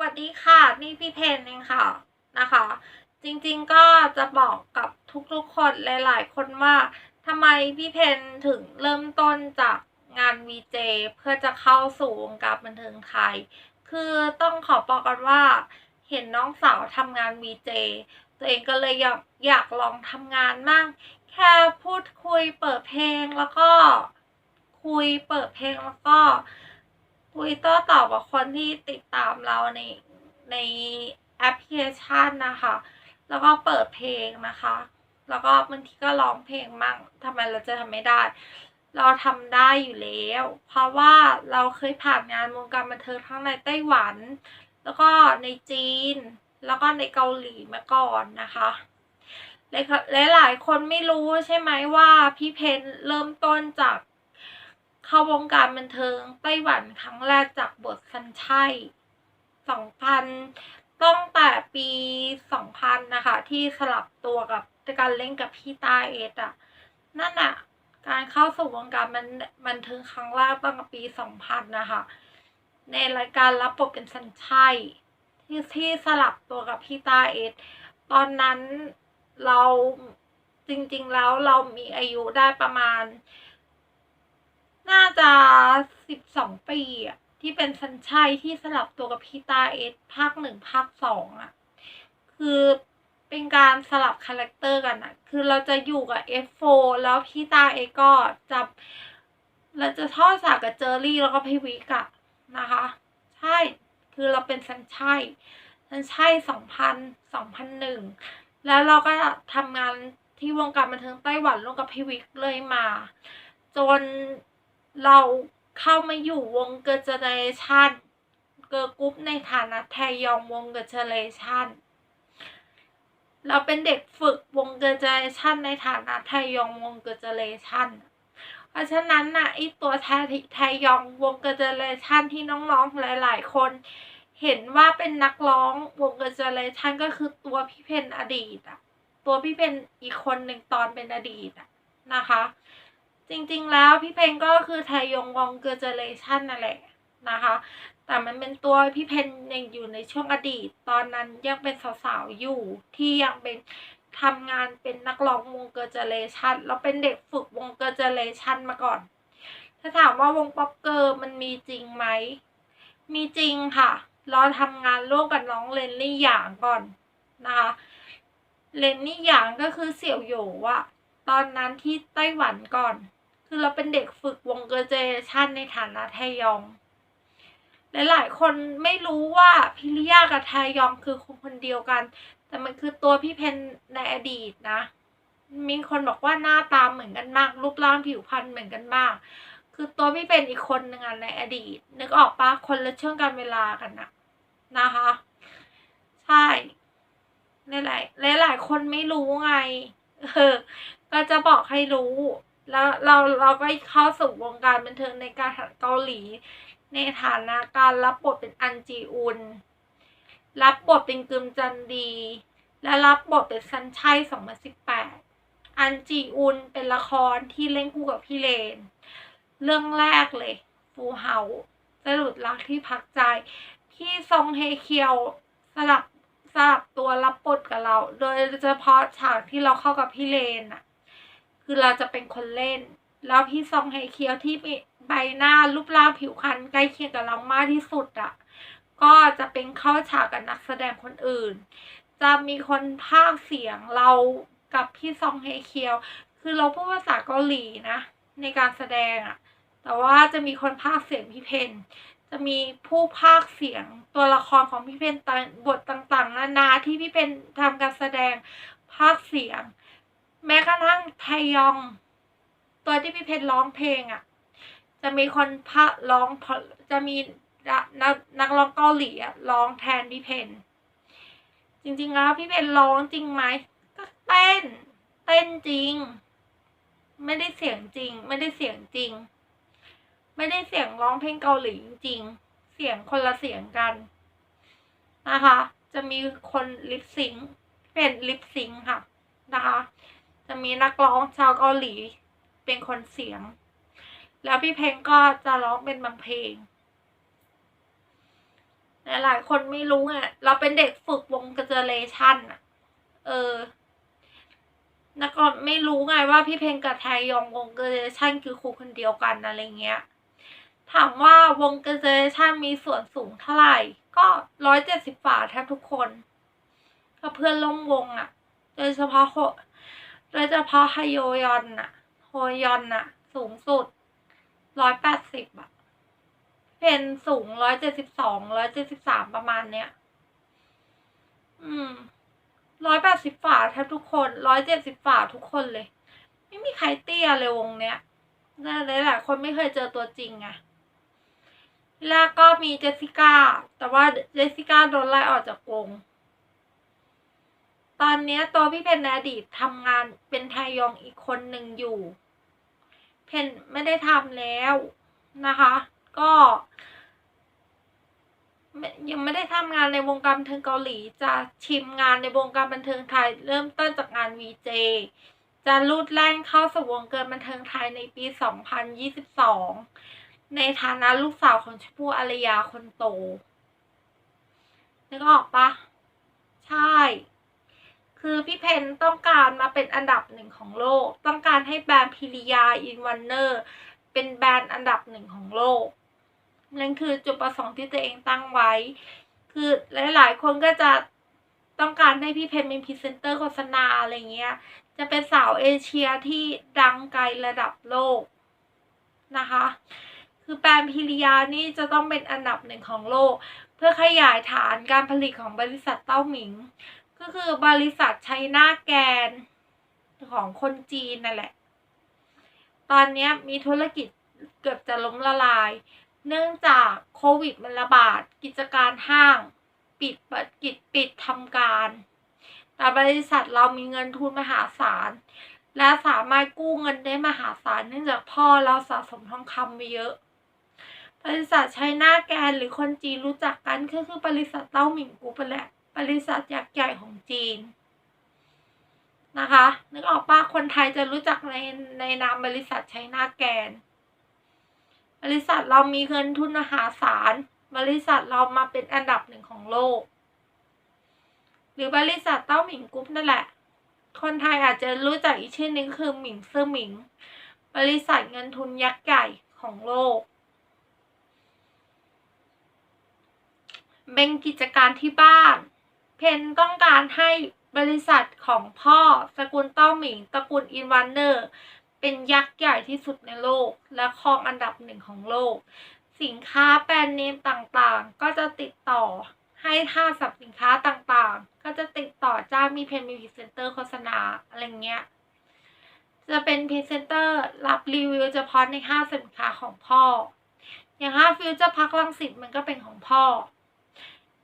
วัสดีค่ะ นี่พี่เพนเองค่ะนะคะ จริงๆก็จะบอกกับทุกๆคนหลายๆ คนว่าทำไมพี่เพนถึงเริ่มต้นจากงานวีเจเพื่อจะเข้าสู่วงการบันเทิงไทย คือต้องขอบอกกันว่า เห็นน้องสาวทำงานวีเจตัวเองก็เลยอยากอยากลองทำงานมั่ง แค่พูดคุยเปิดเพลงแล้วก็คุยเปิดเพลงแล้วก็ คุยโต้ตอบกับคนที่ติดตามเราในในแอปพลิเคชันนะคะ แล้วก็เปิดเพลงนะคะ แล้วก็บางทีก็ร้องเพลงมั่งทำไมเราจะทำไม่ได้ เราทำได้อยู่แล้ว เพราะว่าเราเคยผ่านงานวงการบันเทิงทั้งในไต้หวัน แล้วก็ในจีน แล้วก็ในเกาหลีมาก่อนนะคะและหลายคนไม่รู้ใช่ไหมว่าพี่เพนเริ่มต้นจาก เข้าวงการบันเทิงไต้หวันครั้งแรกจากบทสันชัยสองพันตั้งแต่ปีสองพันะคะ ที่สลับตัวกับการเล่นกับพี่ตาเอสอะนั่นอะการเข้าสู่วงการมันบันเทิงครั้งแรกตั้งแต่ปีสองพันนะคะ ในรายการรับบทเป็นสันชัยที่ที่สลับตัวกับพี่ตาเอสตอนนั้นเราจริงๆแล้วเรามีอายุได้ประมาณ น่าจะสิบสองปีอะที่เป็นสัญชัยที่สลับตัวกับพีตาเอสภาคหนึ่งภาคสองอะคือเป็นการสลับคาแรคเตอร์กันอะคือเราจะอยู่กับ F4 แล้วพี่ตาเอก็จะเราจะทอดสากกับเจอรี่แล้วก็พี่วิกอะนะคะ ใช่คือเราเป็นสัญชัยสัญชัยสองพันสองพันหนึ่งแล้วเราก็ทำงานที่วงการบันเทิงไต้หวันร่วมกับพี่วิกเลยมา จน เราเข้ามาอยู่วงเกิร์เจเนเรชันเกิร์กรุ๊ปในฐานะแทยองวงเกิร์เจเนเรชันเราเป็นเด็กฝึกวงเกิร์เจเนเรชันในฐานะแทยองวงเกิร์เจเนเรชันเพราะฉะนั้นน่ะไอตัวแทแทยองวงเกิร์เจเนเรชันที่น้องๆหลาย ๆ คนเห็นว่าเป็นนักร้องวงเกิร์เจเนเรชันก็คือตัวพี่เพนอดีตอะตัวพี่เพนอีกคนหนึ่งตอนเป็นอดีตอะนะคะ จริงๆแล้วพี่เพนก็คือไทยงวองเกอร์เจเลชันนั่นแหละนะคะ แต่มันเป็นตัวพี่เพนยังอยู่ในช่วงอดีต ตอนนั้นยังเป็นสาวๆอยู่ที่ยังเป็นทำงานเป็นนักร้องวงเกอร์เจเลชันเราเป็นเด็กฝึกวงเกอร์เจเลชันมาก่อน ถ้าถามว่าวงป๊อปเกอร์มันมีจริงไหม มีจริงค่ะเราทำงานร่วมกับน้องเลนนี่หยางก่อนนะคะ เลนนี่หยางก็คือเสี่ยวโหยวอะตอนนั้นที่ไต้หวันก่อน คือเราเป็นเด็กฝึกวงเกอร์เจชันในฐานะแทยอง หลายๆคนไม่รู้ว่าพิริยากับแทยองคือคนคนเดียวกัน แต่มันคือตัวพี่เพนในอดีตนะ มีคนบอกว่าหน้าตาเหมือนกันมาก รูปร่างผิวพรรณเหมือนกันมาก คือตัวพี่เป็นอีกคนหนึ่งในอดีต นึกออกปะคนละช่วงการเวลากันนะนะคะ ใช่หลายๆหลายคนไม่รู้ไง เออ ก็จะบอกให้รู้ แล้วเราเราก็เข้าสู่วงการบันเทิงในการเกาหลี ในฐานะการรับบทเป็นอันจีอุน รับบทเป็นกึมจันดี และรับบทเป็นซันชัย2018 อันจีอุนเป็นละครที่เล่นคู่กับพี่เลน เรื่องแรกเลยฟูเฮาสรุดรักที่พักใจ พี่ซองเฮเคียวสลับสลับตัวรับบทกับเรา โดยเฉพาะฉากที่เราเข้ากับพี่เลนอะ คือเราจะเป็นคนเล่น แล้วพี่ซองไฮเคียวที่มีใบหน้ารูปร่างผิวพรรณใกล้เคียงกับเรามากที่สุดอะ่ะ ก็จะเป็นเข้าฉากกับนักแสดงคนอื่น จะมีคนภาคเสียงเรากับพี่ซองไฮเคียว คือเราพูดภาษาเกาหลีนะ ในการแสดงอะ่ะ แต่ว่าจะมีคนภาคเสียงพี่เพนจะมีผู้ภาคเสียงตัวละครของพี่เพนบทต่างๆ นานาที่พี่เพนทำการแสดงภาคเสียง แม้กระทั่งไทยอง ตัวที่พี่เพชรร้องเพลงอะ่ะ จะมีคนพระร้องจะมีนักนักร้องเกาหลีอะร้องแทนพี่เพนจริง ๆ แล้วพี่เพนร้องจริงไหมก็เต้น เต้นจริง ไม่ได้เสียงจริง ไม่ได้เสียงจริง ไม่ได้เสียงร้องเพลงเกาหลีจริง เสียงคนละเสียงกันนะคะ จะมีคนลิปซิงเป็นลิปซิงค่ะนะคะ จะมีนักร้องชาวเกาหลี เป็นคนเสียง แล้วพี่เพลงก็จะร้องเป็นบางเพลงหหลายคนไม่รู้ไงเราเป็นเด็กฝึกวงกเจเลชันอะเออแล้วก็ไม่รู้ไงว่าพี่เพลงกับไทยยองวงกเจเลชันคือครูคนเดียวกันอะไรเงี้ย ถามว่าวงกเจเลชันมีส่วนสูงเท่าไหร่ ก็ร้อยเจ็ดสิบฝ่าแทบทุกคนก็เพื่อนร่วมวงอะโดยเฉพาะ โดยเฉพาะไฮโยยอนอะโฮยอนอะสูงสุดร้อยแปดสิบอะเพนสูงร้อยเจ็ดสิบสองร้อยเจ็ดสิบสามประมาณเนี้ย อืมร้อยแปดสิบฝาแทบทุกคนร้อยเจ็ดสิบฝาทุกคนเลย ไม่มีใครเตี้ยเลยวงเนี้ยน่าหลายคนไม่เคยเจอตัวจริงไงแล้วก็มีเจสสิก้า แต่ว่าเจสสิก้าโดนไล่ออกจากวง ตอนนี้ตัวพี่เพนในอดีตทำงานเป็นไทยองอีกคนหนึ่งอยู่ เพนไม่ได้ทำแล้วนะคะ ก็ ยังไม่ได้ทำงานในวงการบันเทิงเกาหลี จะชิมงานในวงการบันเทิงไทย เริ่มต้นจากงาน VJ จะลูดแล่นเข้าสู่วงการบันเทิงไทยในปี 2022 ในฐานะลูกสาวของชมพู่อารยาคนโตนึกออกปะใช่ คือพี่เพนต้องการมาเป็นอันดับหนึ่งของโลก ต้องการให้แบรนด์พิริยาอินวันเนอร์เป็นแบรนด์อันดับหนึ่งของโลก นั่นคือจุดประสงค์ที่ตัวเองตั้งไว้ คือหลายๆ คนก็จะต้องการให้พี่เพนเป็นพรีเซนเตอร์โฆษณาอะไรเงี้ย จะเป็นสาวเอเชียที่ดังไกลระดับโลกนะคะ คือแบรนด์พิริยานี่จะต้องเป็นอันดับหนึ่งของโลก เพื่อขยายฐานการผลิตของบริษัทเต้าหมิง ก็คือบริษัทไชน่าแกนของคนจีนนั่นแหละ ตอนนี้มีธุรกิจเกือบจะล้มละลาย เนื่องจากโควิดมันระบาด กิจการห้าง ปิดเปิดกิจปิดทำการ แต่บริษัทเรามีเงินทุนมหาศาล และสามารถกู้เงินได้มหาศาลเนื่องจากพ่อเราสะสมทองคำไปเยอะ บริษัทไชน่าแกนหรือคนจีนรู้จักกันก็คือบริษัทเต้าหมิงกรุ๊ปนั่นแหละ บริษัทยักษ์ใหญ่ของจีนนะคะนึกออกปะคนไทยจะรู้จักในในนามบริษัทไชน่าแกน บริษัทเรามีเงินทุนมหาศาล บริษัทเรามาเป็นอันดับหนึ่งของโลก หรือบริษัทเต้าหมิงกรุ๊ปนั่นแหละ คนไทยอาจจะรู้จักอีกชื่อนึงคือหมิงเซื่อหมิง บริษัทเงินทุนยักษ์ใหญ่ของโลก เป็นกิจการที่บ้าน เพนต้องการให้บริษัทของพ่อสกุลเต้าหมิงตระกูลอินวันเนอร์ เป็นยักษ์ใหญ่ที่สุดในโลก และครองอันดับหนึ่งของโลก สินค้าแบรนด์เนมต่างๆ ก็จะติดต่อให้ท่าสับสินค้าต่างๆ ก็จะติดต่อจ้างมีเพนมีพรีเซนเตอร์โฆษณาอะไรเงี้ย จะเป็นพรีเซนเตอร์รับรีวิวเฉพาะในห้างสินค้าของพ่อ อย่างห้างฟิวเจอร์พักลังสิตมันก็เป็นของพ่อ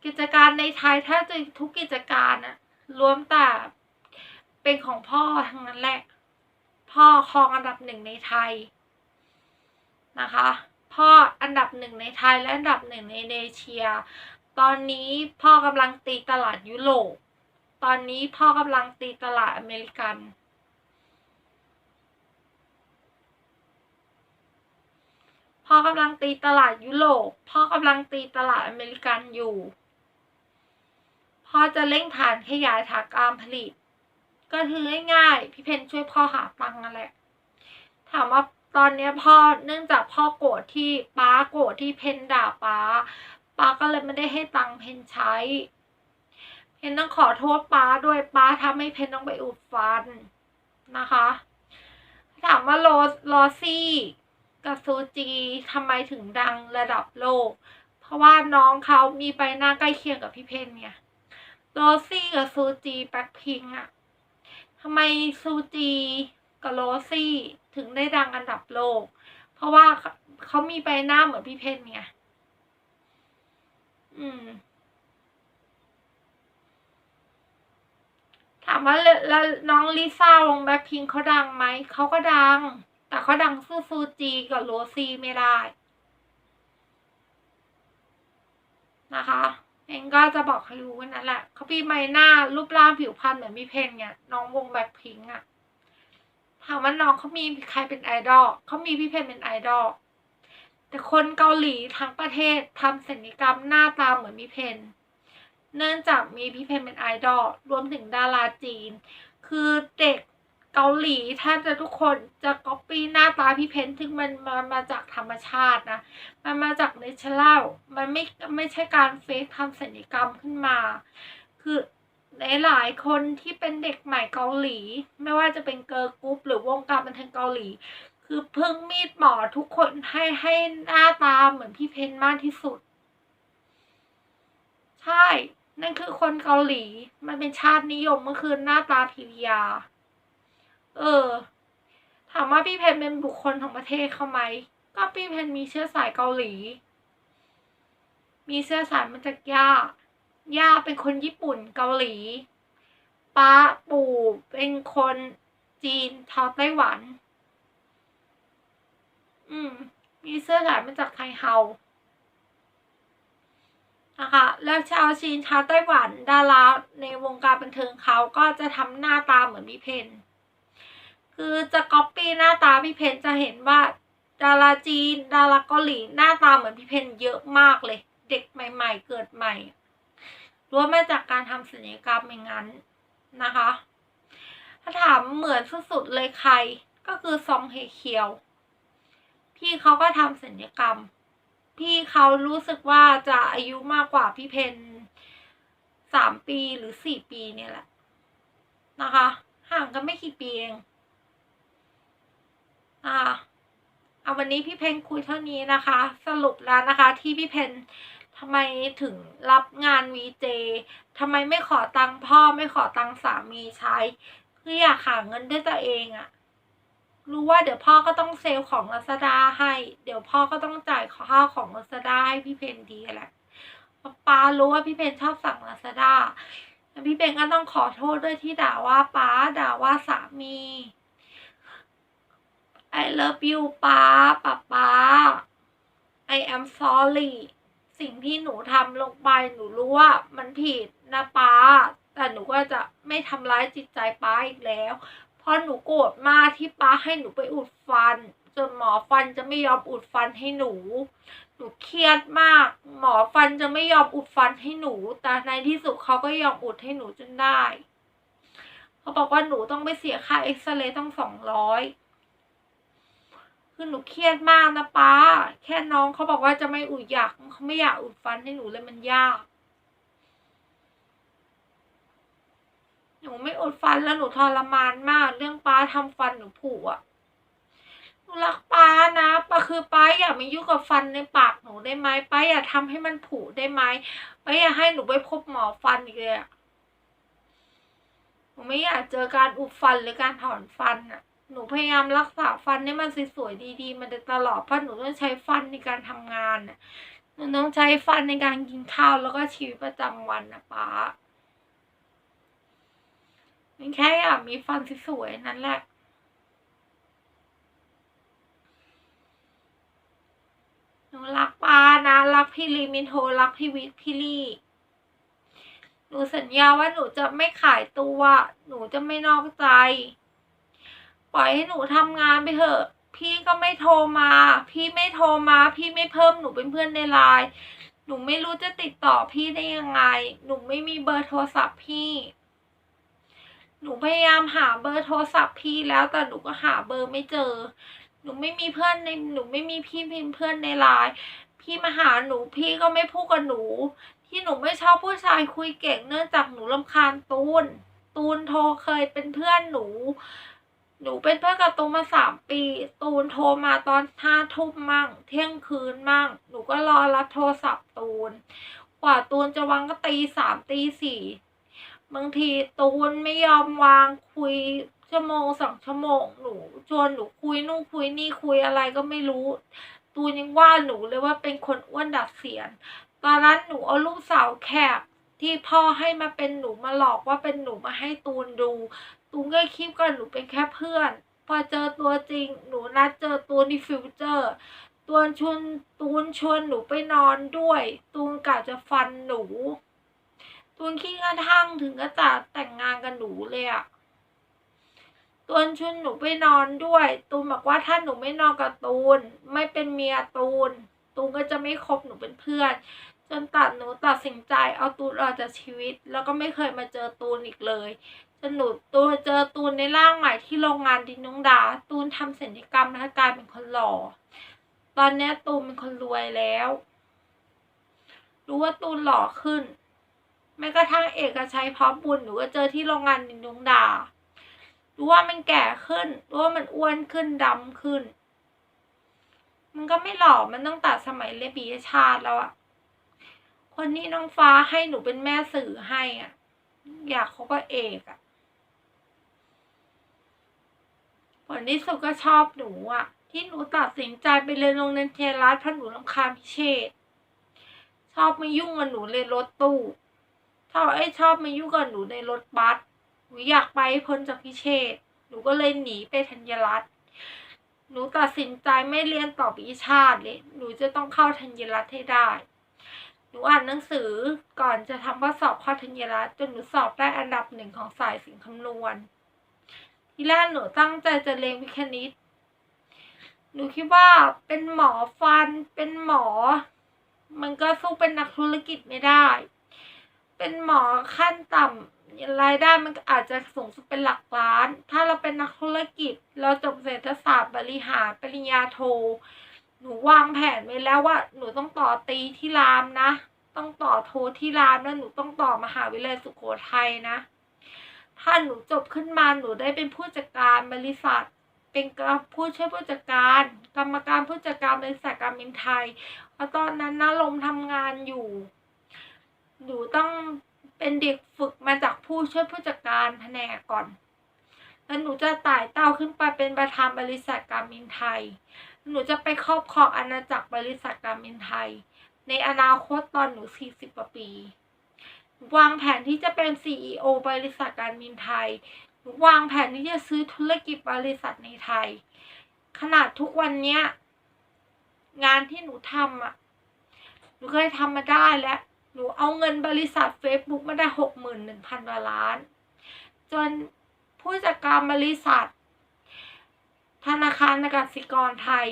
กิจการในไทยถ้าจะทุกกิจการอะรวมแต่เป็นของพ่อทั้งนั้นแหละ พ่อครองอันดับหนึ่งในไทยนะคะ พ่ออันดับหนึ่งในไทยและอันดับหนึ่งในเอเชีย ตอนนี้พ่อกำลังตีตลาดยุโรป ตอนนี้พ่อกำลังตีตลาดอเมริกันพ่อกำลังตีตลาดยุโรป พ่อกำลังตีตลาดอเมริกันอยู่ พ่อจะเร่งฐานขยายฐานการผลิต ก็คือง่ายๆพี่เพนช่วยพ่อหาตังค์นั่นแหละ ถามว่าตอนนี้พ่อเนื่องจากพ่อโกรธที่ป้าโกรธที่เพนด่าป้าป้าก็เลยไม่ได้ให้ตังค์เพนใช้ เพนต้องขอโทษป้าด้วยป้าทำให้เพนต้องไปอุดฟันนะคะ ถามว่าโรสซี่กับซูจีทำไมถึงดังระดับโลก เพราะว่าน้องเขามีใบหน้าใกล้เคียงกับพี่เพนเนี่ย โรซี่กับซูจีแบ็คพิงอะทำไมซูจีกับโรซี่ถึงได้ดังอันดับโลก เพราะว่าเขามีใบหน้าเหมือนพี่เพนไงอืม ถามว่าแล้วน้องลิซ่าวงแบ็คพิงเขาดังไหม เขาก็ดัง แต่เขาดังสู้ซูจีกับโรซี่ไม่ได้นะคะ เองก็จะบอกให้รู้แค่นั้นแหละเขามีใบหน้ารูปร่างผิวพรรณเหมือนพี่เพนเนี่ยน้องวงแบ็คพิงอะถามว่าน้องเขามีใครเป็นไอดอลเขามีพี่เพนเป็นไอดอลแต่คนเกาหลีทั้งประเทศทำศัลยกรรมหน้าตาเหมือนพี่เพนเนื่องจากมีพี่เพนเป็นไอดอลรวมถึงดาราจีน คือเด็ก เกาหลีแทบจะทุกคนจะก๊อปปี้หน้าตาพี่เพนซึ่งมันมามาจากธรรมชาตินะ มันมาจากเนเชอรัลมันไม่ไม่ใช่การเฟกทำศัลยกรรมขึ้นมา คือหลายๆคนที่เป็นเด็กใหม่เกาหลี ไม่ว่าจะเป็นเกิร์ลกรุ๊ปหรือวงการบันเทิงเกาหลี คือเพิ่งมีดหมอทุกคนให้ให้หน้าตาเหมือนพี่เพนมากที่สุด ใช่ นั่นคือคนเกาหลี มันเป็นชาตินิยมเมื่อคืนหน้าตาพิริยา เออ ถามว่าพี่เพนเป็นบุคคลของประเทศเขาไหม ก็พี่เพนมีเชื้อสายเกาหลี มีเชื้อสายมาจากย่า ย่าเป็นคนญี่ปุ่นเกาหลี ป้าปู่เป็นคนจีนชาไต้หวัน อืม มีเสื้อสายมาจากไทเฮานะคะแล้วชาวจีนชาวไต้หวันดาราในวงการบันเทิงเขาก็จะทำหน้าตาเหมือนพี่เพน คือจะก๊อปปี้หน้าตาพี่เพนจะเห็นว่าดาราจีน ดาราเกาหลีหน้าตาเหมือนพี่เพนเยอะมากเลย เด็กใหม่ ๆ เกิดใหม่ล้วมาจากการทำศัลยกรรมอย่างนั้นนะคะ ถ้าถามเหมือนสุดๆเลยใครก็คือซองเฮเคียว พี่เขาก็ทำศัลยกรรม พี่เขารู้สึกว่าจะอายุมากกว่าพี่เพนสามปีหรือสี่ปีเนี่ยแหละนะคะ ห่างกันไม่กี่ปีเอง อ่าเอาวันนี้พี่เพนคุยเท่านี้นะคะ สรุปแล้วนะคะ ที่พี่เพนทำไมถึงรับงานวีเจทำไมไม่ขอตังค์พ่อไม่ขอตังค์สามีใช้คืออยากหาเงินด้วยตัวเองอะรู้ว่าเดี๋ยวพ่อก็ต้องเซลของลาซาด้าให้ เดี๋ยวพ่อก็ต้องจ่ายค่าของลาซาด้าให้พี่เพนดีแหละป้ารู้ว่าพี่เพนชอบสั่งลาซาด้าพี่เพนก็ต้องขอโทษด้วยที่ด่าว่าป้าด่าว่าสามี I love you ป้าป้าป้า I am sorry สิ่งที่หนูทำลงไปหนูรู้ว่ามันผิดนะป้า แต่หนูก็จะไม่ทำร้ายจิตใจป้าอีกแล้ว เพราะหนูโกรธมากที่ป้าให้หนูไปอุดฟัน จนหมอฟันจะไม่ยอมอุดฟันให้หนู หนูเครียดมาก หมอฟันจะไม่ยอมอุดฟันให้หนู แต่ในที่สุดเขาก็ยอมอุดให้หนูจนได้ เขาบอกว่าหนูต้องไปเสียค่าเอ็กซเรย์ต้องสองร้อย คือหนูเครียดมากนะป้า แค่น้องเขาบอกว่าจะไม่อุดอยากเขาไม่อยากอุดฟันให้หนูเลยมันยาก หนูไม่อุดฟันแล้วหนูทรมานมาก เรื่องป้าทำฟันหนูผุอะหนูรักป้านะป้าคือป้าอย่ามายุ่งกับฟันในปากหนูได้ไหมป้าอย่าทำให้มันผุได้ไหมป้าอย่าให้หนูไปพบหมอฟันอีกเลยอะหนูไม่อยากเจอการอุดฟันหรือการถอนฟันอะ หนูพยายามรักษาฟันให้มันสวยๆดีๆ มันตลอดเพราะหนูต้องใช้ฟันในการทำงานน่ะหนูต้องใช้ฟันในการกินข้าวแล้วก็ชีวิตประจำวันนะป้ามันแค่อยากมีฟันสวยๆนั่นแหละหนูรักป้านะรักพี่ลีมินโทรักพี่วิทพี่ลี่หนูสัญญาว่าหนูจะไม่ขายตัว หนูจะไม่นอกใจ ล่อยให้หนูทำงานไปเถอะ พี่ก็ไม่โทรมา พี่ไม่โทรมา พี่ไม่เพิ่มหนูเป็นเพื่อนในไลน์หนูไม่รู้จะติดต่อพี่ได้ยังไง หนูไม่มีเบอร์โทรศัพท์พี่ หนูพยายามหาเบอร์โทรศัพท์พี่แล้วแต่หนูก็หาเบอร์ไม่เจอ หนูไม่มีเพื่อนในหนูไม่มีพี่เป็นเพื่อนในไลน์พี่มาหาหนูพี่ก็ไม่พูดกับหนู ที่หนูไม่ชอบผู้ชายคุยเก่งเนื่องจากหนูลำคาญตูนตูนโทรเคยเป็นเพื่อนหนู หนูเป็นเพื่อนกับตูนมาสามปี ตูนโทรมาตอนห้าทุ่มมั่ง เที่ยงคืนมั่ง หนูก็รอรับโทรศัพท์ตูน กว่าตูนจะวางก็ตีสามตีสี่บางทีตูนไม่ยอมวางคุยชั่วโมงสองชั่วโมงหนูชวนหนูคุยนู่นคุยนี่คุยอะไรก็ไม่รู้ ตูนยังว่าหนูเลยว่าเป็นคนอ้วนดัดเสียน ตอนนั้นหนูเอาลูกสาวแคบที่พ่อให้มาเป็นหนูมาหลอกว่าเป็นหนูมาให้ตูนดูตูนก็คิดว่าหนูเป็นแค่เพื่อน พอเจอตัวจริง หนูนัดเจอตัวในฟิวเจอร์ตัวชวนตูนชวนหนูไปนอนด้วย ตูนกะจะฟันหนู ตูนคิดกระทั่งถึงก็จะแต่งงานกับหนูเลยอะตูนชวนหนูไปนอนด้วย ตูนบอกว่าถ้าหนูไม่นอนกับตูน ไม่เป็นเมียตูน ตูนก็จะไม่คบหนูเป็นเพื่อน จนตัดหนูตัดสินใจเอาตูนออกจากชีวิต แล้วก็ไม่เคยมาเจอตูนอีกเลย จนหนูตูนเจอตูนในร่างใหม่ที่โรงงานดินนงดา ตูนทำศัลยกรรมนะคะกลายเป็นคนหล่อ ตอนนี้ตูนเป็นคนรวยแล้ว รู้ว่าตูนหล่อขึ้น แม้กระทั่งเอกชัยพร้อมบุญหนูก็เจอที่โรงงานดินนงดา รู้ว่ามันแก่ขึ้น รู้ว่ามันอ้วนขึ้นดำขึ้น มันก็ไม่หล่อมันตั้งแต่สมัยเรยนปีชาติแล้วอะคนนี้น้องฟ้าให้หนูเป็นแม่สื่อให้อะอยากเขาก็เอกอะ ผลที่สุดก็ชอบหนูอะที่หนูตัดสินใจไปเรียนโรงเรียนเทรัสเพราะหนูรำคาญพิเชษชอบมายุ่งกับหนูเลยรถตู้ชอบไอ้ชอบมายุ่งกับหนูในรถบัสหนูอยากไปพ้นจากพิเชษหนูก็เลยหนีไปธัญรัตน์หนูตัดสินใจไม่เรียนต่อปีชาติเลย หนูจะต้องเข้าธัญรัตน์ให้ได้ หนูอ่านหนังสือก่อนจะทำข้อสอบข้าธัญรัตน์จนหนูสอบได้อันดับหนึ่งของสายสิ่งคำนวณ ทีแรกหนูตั้งใจจะเรียนวิทย์คณิต หนูคิดว่าเป็นหมอฟัน เป็นหมอ มันก็สู้เป็นนักธุรกิจไม่ได้ เป็นหมอขั้นต่ำรายได้มันอาจจะสูงสุดเป็นหลักล้าน ถ้าเราเป็นนักธุรกิจ เราจบเศรษฐศาสตร์บริหารปริญญาโท หนูวางแผนไว้แล้วว่า หนูต้องต่อตีที่รามนะ ต้องต่อโทที่รามแล้วหนูต้องต่อมหาวิทยาลัยสุโขทัยนะ ถ้าหนูจบขึ้นมาหนูได้เป็นผู้จัดการบริษัท เป็นผู้ช่วยผู้จัดการ กรรมการผู้จัดการบริษัทการบินไทยเพราะตอนนั้นนะลมทำงานอยู่หนูต้องเป็นเด็กฝึกมาจากผู้ช่วยผู้จัดการแผนกก่อน แล้วหนูจะไต่เต้าขึ้นไปเป็นประธานบริษัทการบินไทย หนูจะไปครอบครองอาณาจักรบริษัทการบินไทย ในอนาคตตอนหนู 40 กว่าปี วางแผนที่จะเป็น CEO บริษัทการบินไทย วางแผนที่จะซื้อธุรกิจบริษัทในไทย ขนาดทุกวันเนี้ย งานที่หนูทำอะ หนูเคยทำมาได้แล้ว หนูเอาเงินบริษัท Facebook มาได้หกหมื่นหนึ่งพันล้าน จนผู้จัดการบริษัท ธนาคารกสิกรไทย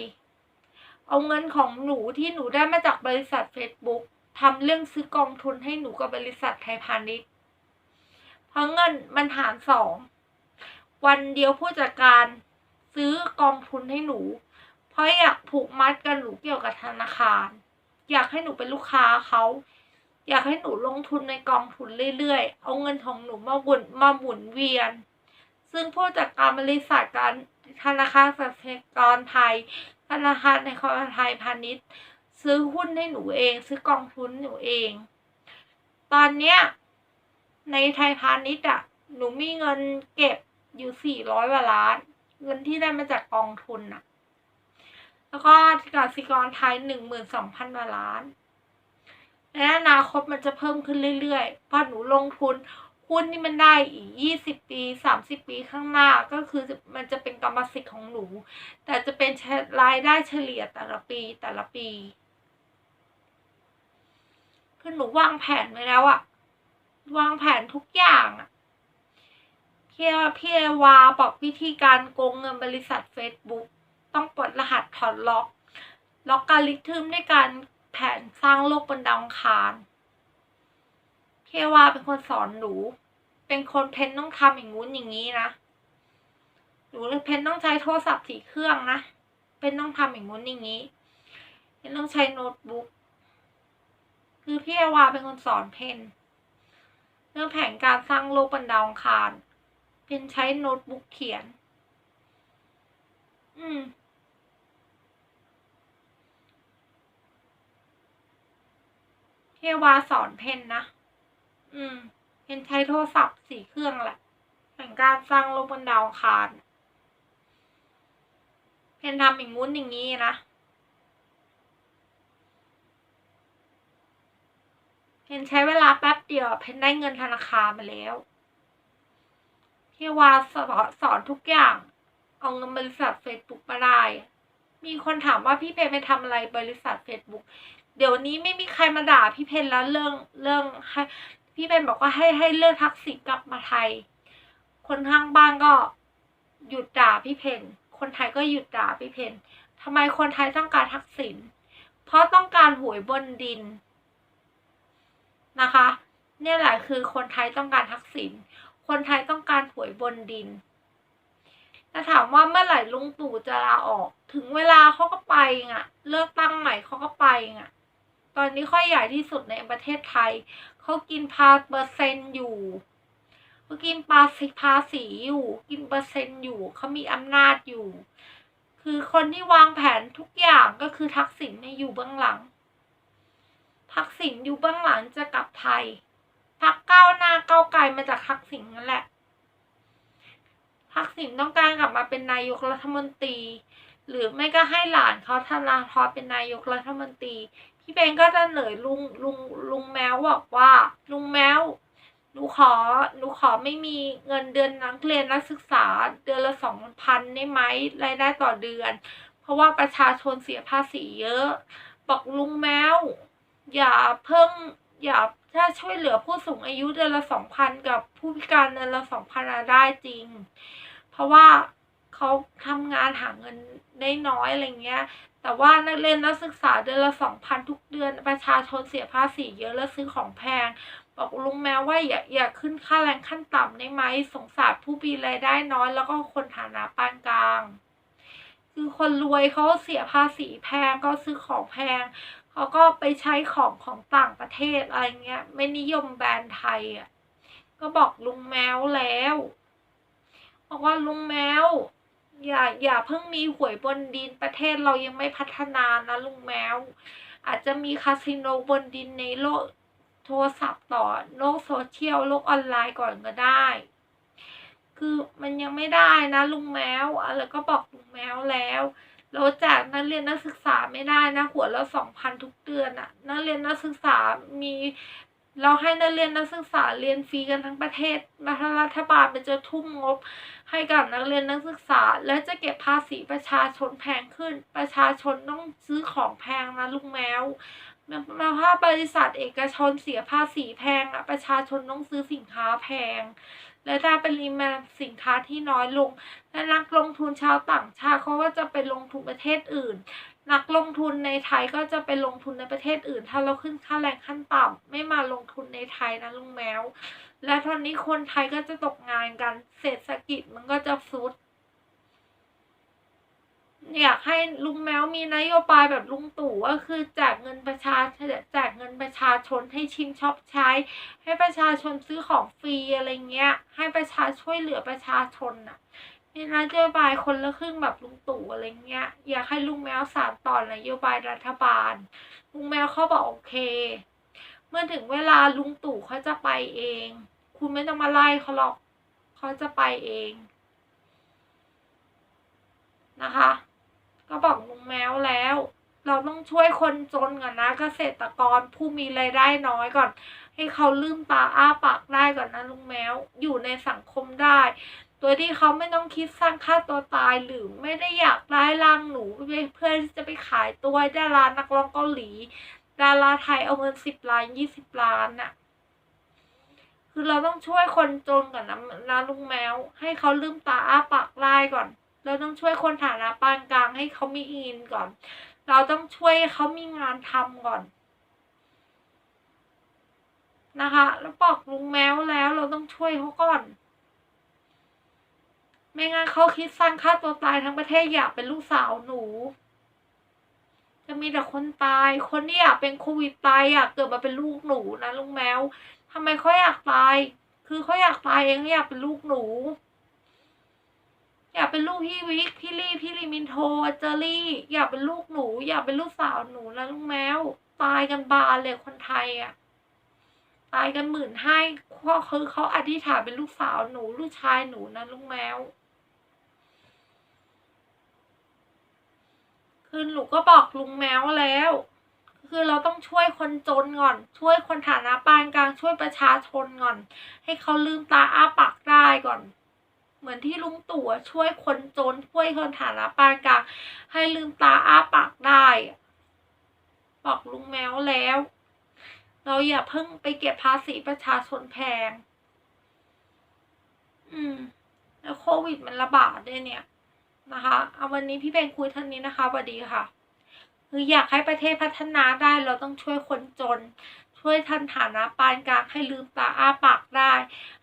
เอาเงินของหนูที่หนูได้มาจากบริษัท Facebook ทำเรื่องซื้อกองทุนให้หนูกับบริษัทไทยพาณิชย์ เพราะเงินมันหารสอง วันเดียวผู้จัดการซื้อกองทุนให้หนู เพราะอยากผูกมัดกันหนูเกี่ยวกับธนาคาร อยากให้หนูเป็นลูกค้าเขา อยากให้หนูลงทุนในกองทุนเรื่อยๆ เอาเงินของหนูมาบุนมาหมุนเวียน ซึ่งผู้จัดการบริษัทการธนาคารสหกรไทย ธนาคารในครไทยพาณิชย์ ซื้อหุ้นให้หนูเอง ซื้อกองทุนหนูเอง ตอนเนี้ย ในไทยพาณิชย์อะ หนูมีเงินเก็บอยู่สี่ร้อยกว่าล้าน เงินที่ได้มาจากกองทุนอะ แล้วก็กสิกรไทยหนึ่งหมื่นสองพันกว่าล้านในอนาคตมันจะเพิ่มขึ้นเรื่อยๆเพราะหนูลงทุนหุ้นนี่มันได้อีกยี่สิบปีสามสิบปีข้างหน้าก็คือมันจะเป็นกรรมสิทธิ์ของหนู แต่จะเป็นรายได้เฉลี่ยแต่ละปีแต่ละปี คือหนูวางแผนไว้แล้วอะวางแผนทุกอย่างอะพี่พี่เอวาบอกวิธีการโกงเงินบริษัท Facebook ต้องปลดรหัสถอนล็อก ล็อกการลิทึมด้วยการแผนสร้างโลกบนดาวคารพี่เอวาเป็นคนสอนหนู เป็นคนเพนต้องทำอย่างงู้นอย่างนี้นะหนูเพนต้องใช้โทรศัพท์สีเครื่องนะ เป็นต้องทำอย่างงู้นอย่างนี้เพนต้องใช้โน้ตบุ๊ก คือพี่เอวาเป็นคนสอนเพนเรื่องแผนการสร้างโลกบนดาวอังคารเพนใช้โน้ตบุ๊กเขียน อืมพี่วาสอนเพนนะ อืม เพนใช้โทรศัพท์สี่เครื่องแหละ แผนการสร้างโลกบนดาวอังคาร เพนทำอย่างงู้นอย่างนี้นะ เพนใช้เวลาแป๊บเดียว เพนได้เงินธนาคารมาแล้วพี่วาสอนสอนทุกอย่าง เอาเงินบริษัทเฟซบุ๊กมาได้ มีคนถามว่าพี่เพนไปทำอะไรบริษัทเฟซบุ๊กเดี๋ยวนี้ไม่มีใครมาด่าพี่เพนแล้วเรื่องเรื่องให้พี่เพนบอกว่าให้ให้เลือกทักษิณกลับมาไทย คนข้างบ้านก็หยุดด่าพี่เพนคนไทยก็หยุดด่าพี่เพนทำไมคนไทยต้องการทักษิณเพราะต้องการหวยบนดิน นะคะ เนี่ยแหละคือคนไทยต้องการทักษิณคนไทยต้องการหวยบนดินแต่ถามว่าเมื่อไหร่ลุงตู่จะลาออก ถึงเวลาเขาก็ไปอะ เลือกตั้งใหม่เขาก็ไปอะ ตอนนี้ข้อยใหญ่ที่สุดในประเทศไทย เขากินพาเปอร์เซ็นต์อยู่เขากินปาสิภาษีอยู่ กินเปอร์เซ็นต์อยู่ เขามีอำนาจอยู่ คือคนที่วางแผนทุกอย่างก็คือทักษิณเนี่ยอยู่เบื้องหลัง ทักษิณอยู่เบื้องหลังจะกลับไทยพักก้าวหน้าก้าวไกลมาจากทักษิณนั่นแหละทักษิณต้องการกลับมาเป็นนายกรัฐมนตรี หรือไม่ก็ให้หลานเขาธนาธรเป็นนายกรัฐมนตรี พี่เบนก็จะเหนื่อยลุงลุงลุงแมวบอกว่า ลุงแมวหนูขอหนูขอไม่มีเงินเดือนนักเรียนนักศึกษาเดือนละสองพันได้ไหมรายได้ต่อเดือน เพราะว่าประชาชนเสียภาษีเยอะ บอกลุงแมว อย่าเพิ่งอย่าถ้าช่วยเหลือผู้สูงอายุเดือนละสองพันกับผู้พิการเดือนละสองพันได้จริง เพราะว่าเขาทำงานหาเงินได้น้อยอะไรเงี้ย แต่ว่านักเรียนนักศึกษาเดือนละสองพันทุกเดือนประชาชนเสียภาษีเยอะแล้วซื้อของแพง บอกลุงแม้ว่าอย่าอย่าขึ้นค่าแรงขั้นต่ำได้ไหมสงสารผู้มีรายได้น้อยแล้วก็คนฐานะปานกลาง คือคนรวยเขาเสียภาษีแพงก็ซื้อของแพง เขาก็ไปใช้ของของต่างประเทศอะไรเงี้ย ไม่นิยมแบรนด์ไทยอะ ก็บอกลุงแมวแล้วบอกว่าลุงแมวอย่าอย่าเพิ่งมีหวยบนดินประเทศเรายังไม่พัฒนานะลุงแมว อาจจะมีคาสิโนบนดินในโลกโทรศัพท์ต่อโลกโซเชียลโลกออนไลน์ก่อนก็ได้ คือมันยังไม่ได้นะลุงแมวอะไรก็บอกลุงแมวแล้ว เราแจกนักเรียนนักศึกษาไม่ได้นะหัวละสองพันทุกเดือนอะนักเรียนนักศึกษามี เราให้นักเรียนนักศึกษาเรียนฟรีกันทั้งประเทศรัฐบาลเป็นจะทุ่มงบ ให้กับนักเรียนนักศึกษา และจะเก็บภาษีประชาชนแพงขึ้น ประชาชนต้องซื้อของแพงนะลุงแมวมาถ้าบริษัทเอกชนเสียภาษีแพงอะประชาชนต้องซื้อสินค้าแพง และถ้าปริมาณสินค้าที่น้อยลง และนักลงทุนชาวต่างชาติเขาก็จะไปลงทุนประเทศอื่น นักลงทุนในไทยก็จะไปลงทุนในประเทศอื่น ถ้าเราขึ้นค่าแรงขั้นต่ำไม่มาลงทุนในไทยนะลุงแมว และตอนนี้คนไทยก็จะตกงานกัน เศรษฐกิจมันก็จะฟุด อยากให้ลุงแมวมีนโยบายแบบลุงตู่ก็คือแจกเงินประชาแจกเงินประชาชนให้ชิมช็อปใช้ ให้ประชาชนซื้อของฟรีอะไรเงี้ย ให้ประชาช่วยเหลือประชาชนน่ะมีนโยบายคนละครึ่งแบบลุงตู่อะไรเงี้ย อยากให้ลุงแมวสานต่อนโยบายรัฐบาล ลุงแมวเขาบอกโอเค เมื่อถึงเวลาลุงตู่เขาจะไปเอง คุณไม่ต้องมาไล่เขาหรอกเขาจะไปเองนะคะ ก็บอกลุงแมวแล้ว เราต้องช่วยคนจนก่อนนะเกษตรกรผู้มีรายได้น้อยก่อน ให้เขาลืมตาอ้าปากได้ก่อนนะลุงแมวอยู่ในสังคมได้ ตัวที่เขาไม่ต้องคิดสร้างค่าตัวตายหรือไม่ได้อยากได้ร่างหนูเพื่อที่จะไปขายตัวดารานักร้องเกาหลี ดาราไทยเอาเงินสิบล้านยี่สิบล้านน่ะคือเราต้องช่วยคนจนก่อนนะนะลุงแมว ให้เขาลืมตาอ้าปากได้ก่อน เราต้องช่วยคนฐานะปานกลางให้เขามีเงินก่อน เราต้องช่วยเขามีงานทำก่อน นะคะ แล้วบอกลุงแมวแล้วเราต้องช่วยเขาก่อน ไม่งั้นเขาคิดสร้างค่าตัวตายทั้งประเทศอยากเป็นลูกสาวหนู จะมีแต่คนตาย คนที่อยากเป็นโควิดตายอยากเกิดมาเป็นลูกหนูนะลุงแมวทำไมเขาอยากตาย คือเขาอยากตายเองอยากเป็นลูกหนู อยากเป็นลูกพี่วิกพี่ลี่พี่ลิมินโทเจอรี่ อยากเป็นลูกหนู อยากเป็นลูกสาวหนูนะลูกแมวตายกันบานเลยคนไทยอะตายกันหมื่นให้ข้อคือเขาอธิษฐานเป็นลูกสาวหนู ลูกชายหนูนะลูกแมวคือหนูก็บอกลุงแมวแล้ว คือเราต้องช่วยคนจนก่อน ช่วยคนฐานะปานกลางช่วยประชาชนก่อน ให้เขาลืมตาอ้าปากได้ก่อน เหมือนที่ลุงตู่ช่วยคนจนช่วยคนฐานะปานกลางให้ลืมตาอ้าปากได้ บอกลุงแมวแล้ว เราอย่าเพิ่งไปเก็บภาษีประชาชนแพง อืม แล้วโควิดมันระบาดด้วยเนี่ยนะคะเอาวันนี้พี่เพนคุยท่านนี้นะคะสวัสดีค่ะ คืออยากให้ประเทศพัฒนาได้เราต้องช่วยคนจน ช่วยทันฐานะปานกลางให้ลืมตาอ้าปากได้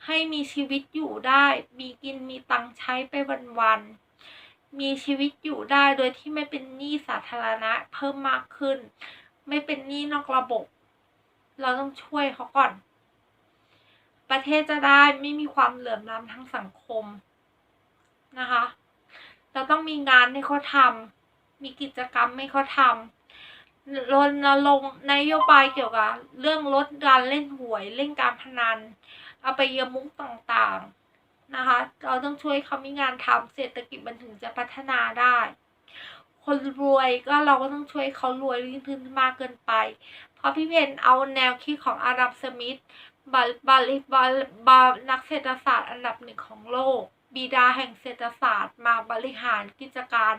ให้มีชีวิตอยู่ได้ มีกินมีตังใช้ไปวันๆมีชีวิตอยู่ได้โดยที่ไม่เป็นหนี้สาธารณะเพิ่มมากขึ้น ไม่เป็นหนี้นอกระบบ เราต้องช่วยเขาก่อน ประเทศจะได้ไม่มีความเหลื่อมล้ำทางสังคมนะคะ เราต้องมีงานให้เขาทำมีกิจกรรมให้เขาทำ รณรงค์นโยบายเกี่ยวกับเรื่องลดการเล่นหวยเล่นการพนัน เอาไปเยยมุกต่างๆนะคะ เราต้องช่วยเขามีงานทำเศรษฐกิจมันถึงจะพัฒนาได้ คนรวยก็เราก็ต้องช่วยเขารวยยิ่งขึ้นมากเกินไป เพราะพี่เพนเอาแนวคิดของอาดัมสมิธบาบาลิบาบานักเศรษฐศาสตร์อันดับหนึ่งของโลก บิดาแห่งเศรษฐศาสตร์มาบริหารกิจการ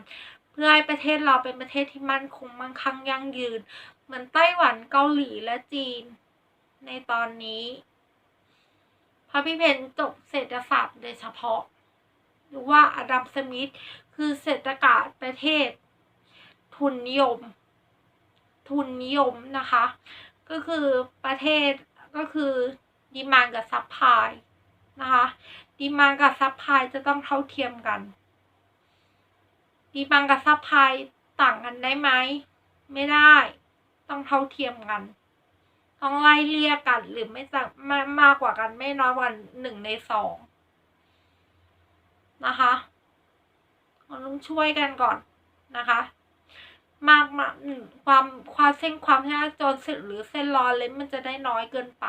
เพื่อให้ประเทศเราเป็นประเทศที่มั่นคงมั่งคั่งยั่งยืน เหมือนไต้หวันเกาหลีและจีน ในตอนนี้พระพี่เพนจบเศรษฐศาสตร์โดยเฉพาะ หรือว่าอดัมสมิธคือเศรษฐศาสตร์ประเทศ ทุนนิยม ทุนนิยมนะคะ ก็คือประเทศก็คือดีมานกับซัพพลายนะคะดีมานกับซัพพลายจะต้องเท่าเทียมกัน ดีมานกับซัพพลายต่างกันได้ไหม ไม่ได้ ต้องเท่าเทียมกัน ต้องไล่เลี่ยกันหรือไม่จะม่มากกว่ากันไม่น้อยกว่าหนึ่งในสองนะคะเราต้องช่วยกันก่อนนะคะ มากมาความความเส้นความยากจนเสร็จหรือเส้นรอนเล็มันจะได้น้อยเกินไป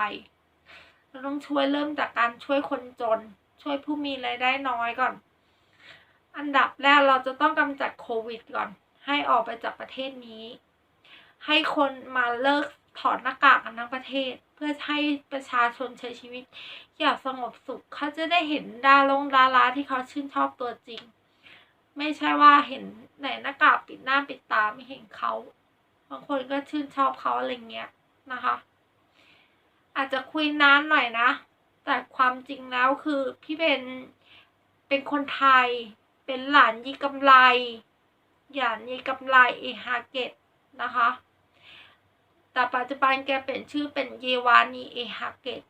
เราต้องช่วยเริ่มจากการช่วยคนจน ช่วยผู้มีรายได้น้อยก่อน อันดับแรกเราจะต้องกำจัดโควิดก่อน ให้ออกไปจากประเทศนี้ ให้คนมาเลิกถอดหน้ากากกันทั้งประเทศ เพื่อให้ประชาชนใช้ชีวิตอย่างสงบสุขเขาจะได้เห็นดาลงดาราที่เขาชื่นชอบตัวจริง ไม่ใช่ว่าเห็นไหนหน้ากากปิดหน้าปิดตาไม่เห็นเขาบางคนก็ชื่นชอบเขาอะไรเงี้ยนะคะ อาจจะคุยนานหน่อยนะ แต่ความจริงแล้วคือพี่เป็นเป็นคนไทย เป็นหลานยีกำไรหยานยีกำไรเอฮาเกตนะคะ แต่ปัจจุบันแกเปลี่ยนชื่อเป็นเยวานีเอฮาเกต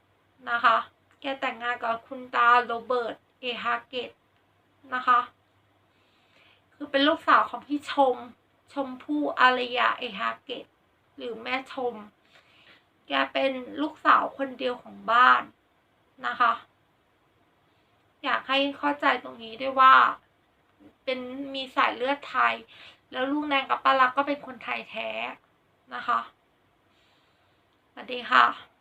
นะคะ แกแต่งงานกับคุณตาโรเบิร์ตเอฮาเกตนะคะ คือเป็นลูกสาวของพี่ชม ชมพู่อารยาเอฮาเกตหรือแม่ชม แกเป็นลูกสาวคนเดียวของบ้านนะคะ อยากให้เข้าใจตรงนี้ด้วยว่า เป็นมีสายเลือดไทย แล้วลูกแนงกับป้าลักก็เป็นคนไทยแท้นะคะสวัสดีค่ะ